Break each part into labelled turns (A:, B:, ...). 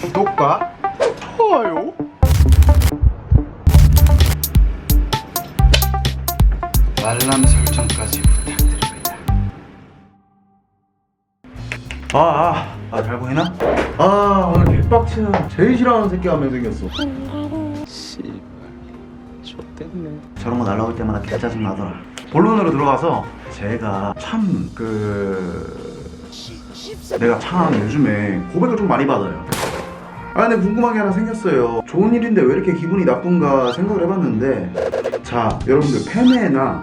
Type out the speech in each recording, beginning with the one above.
A: 구독과 좋아요 알람 설정까지 부탁드립니다 아아 아, 잘 보이나? 아 오늘 개빡치는 제일 싫어하는 새끼 한 명 생겼어
B: 씨발 좆됐네
A: 저런 거 날라올 때마다 개 짜증 나더라. 본론으로 들어가서 제가 참 그 내가 참 요즘에 고백을 좀 많이 받아요. 아 근데 궁금한 게 하나 생겼어요. 좋은 일인데 왜 이렇게 기분이 나쁜가 생각을 해봤는데 자 여러분들 팬메나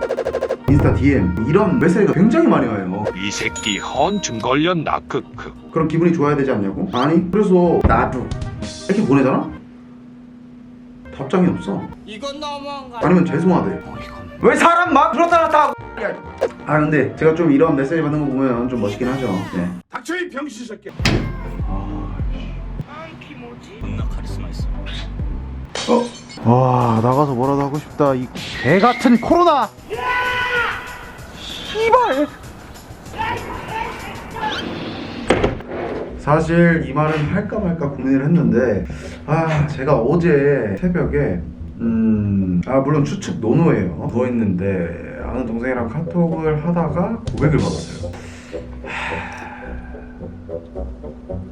A: 인스타 DM 이런 메시지가 굉장히 많이 와요.
C: 이 새끼 헌증 걸렸나 크크
A: 그럼 기분이 좋아야 되지 않냐고? 아니 그래서 나도 이렇게 보내잖아? 답장이 없어.
D: 이건 너무한 거
A: 아니면 죄송하대. 왜 사람 막 들었다 놨다 하고. 아 근데 제가 좀 이런 메시지 받는 거 보면 좀 멋있긴 하죠. 네.
E: 닥쳐 이 병신 새끼.
B: 존나 카리스마 있어
A: 어? 와 나가서 뭐라도 하고 싶다. 이 개 같은 코로나. 씨발. 사실 이 말은 할까 말까 고민을 했는데 아 제가 어제 새벽에 음아 물론 추측 노노예요 누워 있는데 아는 동생이랑 카톡을 하다가 고백을 받았어요.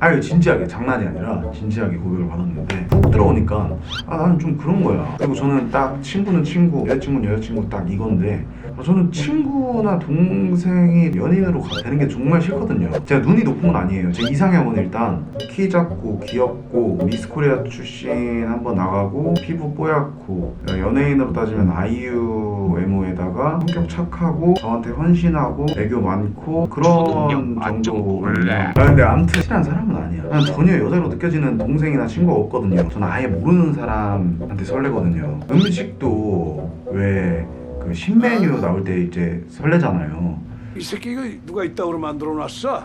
A: 아유 진지하게 장난이 아니라 진지하게 고백을 받았는데 훅 들어오니까 아 나는 좀 그런 거야. 그리고 저는 딱 친구는 친구 여자친구는 여자친구 딱 이건데 아, 저는 친구나 동생이 연인으로 가- 되는 게 정말 싫거든요. 제가 눈이 높은 건 아니에요. 제 이상형은 일단 키 작고 귀엽고 미스코리아 출신 한번 나가고 피부 뽀얗고 연예인으로 따지면 아이유 외모에다가 성격 착하고 저한테 헌신하고 애교 많고 그런
C: 초능력 완전
A: 정도
C: 볼래.
A: 아 근데 아무튼 친한 사람 은 아니야. 난 전혀 여자로 느껴지는 동생이나 친구가 없거든요. 저는 아예 모르는 사람한테 설레거든요. 음식도 왜 그 신메뉴 나올 때 이제 설레잖아요.
E: 이 새끼가 누가 이따구로 만들어 놨어?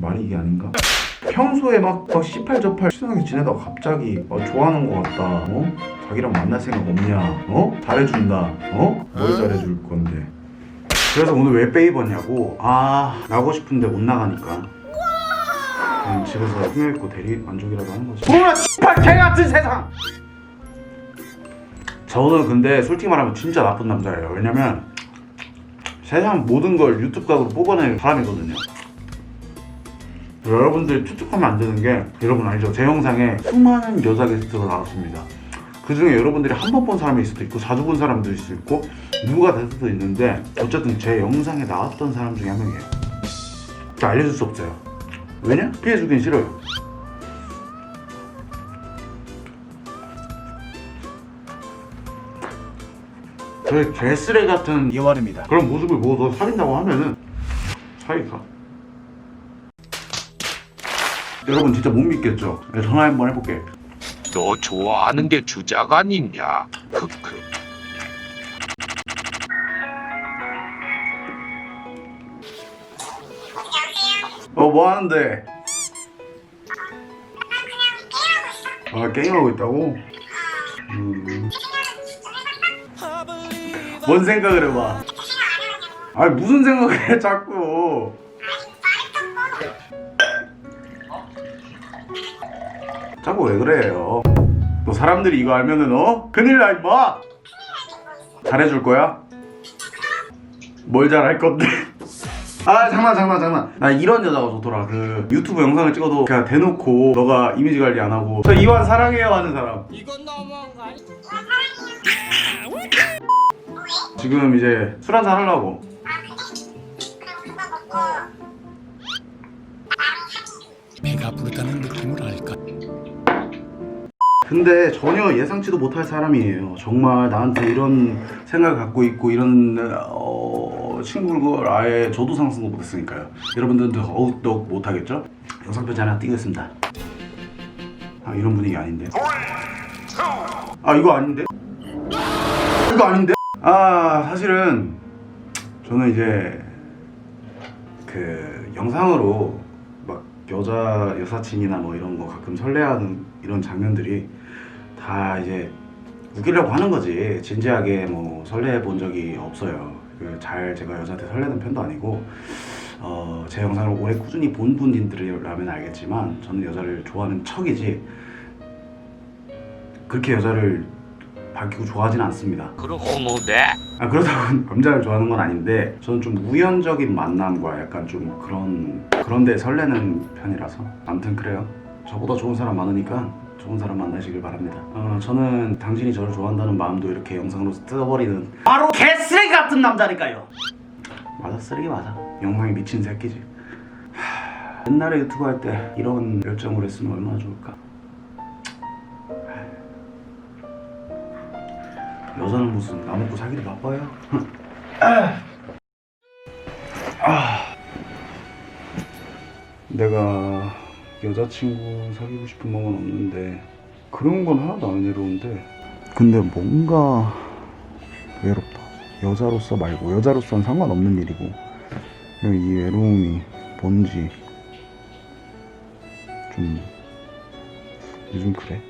A: 말이 이게 아닌가? 평소에 막, 막 시팔저팔 친하게 지내다가 갑자기 어, 좋아하는 것 같다. 어? 자기랑 만날 생각 없냐? 어? 잘해준다. 어? 뭘 잘해줄 건데? 그래서 오늘 왜 빼 입었냐고? 아 나고 싶은데 못 나가니까. 그냥 집에서 있고 대리 만족이라도 하는 거지. 코로나 씨발 개 같은 세상. 저는 근데 솔직히 말하면 진짜 나쁜 남자예요. 왜냐면 세상 모든 걸 유튜브 각으로 뽑아내는 사람이거든요. 여러분들 추측하면 안 되는 게 여러분 알죠? 제 영상에 수많은 여자 게스트가 나왔습니다. 그 중에 여러분들이 한 번본 있을 수도 있고 자주 본 사람도 있을 수 있고 누가 될 수도 있는데 어쨌든 제 영상에 나왔던 사람 중에 한 명이에요. 저 알려줄 수 없어요. 왜냐? 피해주긴 싫어요. 저의 개쓰레 같은 이완입니다. 그런 모습을 보고서 사귄다고 하면은 사귀까. 여러분 진짜 못 믿겠죠? 네, 전화 한번 해볼게.
C: 너 좋아하는 게 주작 아니냐 크크
A: 어, 뭐 하는데? 아, 게임하고 있다고? 음. 뭔 생각을 해봐? 아니, 무슨 생각을 해, 자꾸. 자꾸 왜 그래요? 너 사람들이 이거 알면은, 어? 큰일 나, 임마! 잘해줄 거야? 뭘 잘할 건데? 아 장난 장난 장난. 나 이런 여자가 좋더라. 그 유튜브 영상을 찍어도 그냥 대놓고 너가 이미지 관리 안 하고. 저 이완 사랑해요 하는 사람.
D: 이건 너무한 거 아니야?
A: 지금 이제 술 한잔 하려고 근데 전혀 예상치도 못할 사람이에요 정말 나한테 이런 생각을 갖고 있고 이런 어, 친구를 아예 저도 상상도 못했으니까요 여러분들도 더욱더욱 못하겠죠? 영상 편지 하나 띄겠습니다 아 이런 분위기 아닌데 아 이거 아닌데? 이거 아닌데? 아 사실은 저는 이제 그 영상으로 막 여자 여사친이나 뭐 이런 거 가끔 설레하는 이런 장면들이 다 이제 웃기려고 하는 거지 진지하게 뭐 설레 본 적이 없어요 그잘 제가 여자한테 설레는 편도 아니고 어, 제 영상을 오래 꾸준히 본 분들이라면 알겠지만 저는 여자를 좋아하는 척이지 그렇게 여자를 밝히고 좋아하진 않습니다.
C: 그럼 호모대
A: 아, 그렇다고 남자를 좋아하는 건 아닌데 저는 좀 우연적인 만남과 약간 좀 그런 그런 데 설레는 편이라서 아무튼 그래요. 저보다 좋은 사람 많으니까 좋은 사람 만나시길 바랍니다. 어, 저는 당신이 저를 좋아한다는 마음도 이렇게 영상으로 뜯어버리는 바로 개쓰레기 같은 남자니까요. 맞아 쓰레기 맞아. 욕망이 미친 새끼지. 하, 옛날에 유튜브 할 때 이런 열정을 했으면 얼마나 좋을까. 여자는 무슨 나 먹고 살기도 바빠요. 아. 내가 여자친구 사귀고 싶은 마음은 없는데 그런 건 하나도 안 외로운데 근데 뭔가 외롭다. 여자로서 말고 여자로서는 상관없는 일이고 그냥 이 외로움이 뭔지 좀 요즘 그래.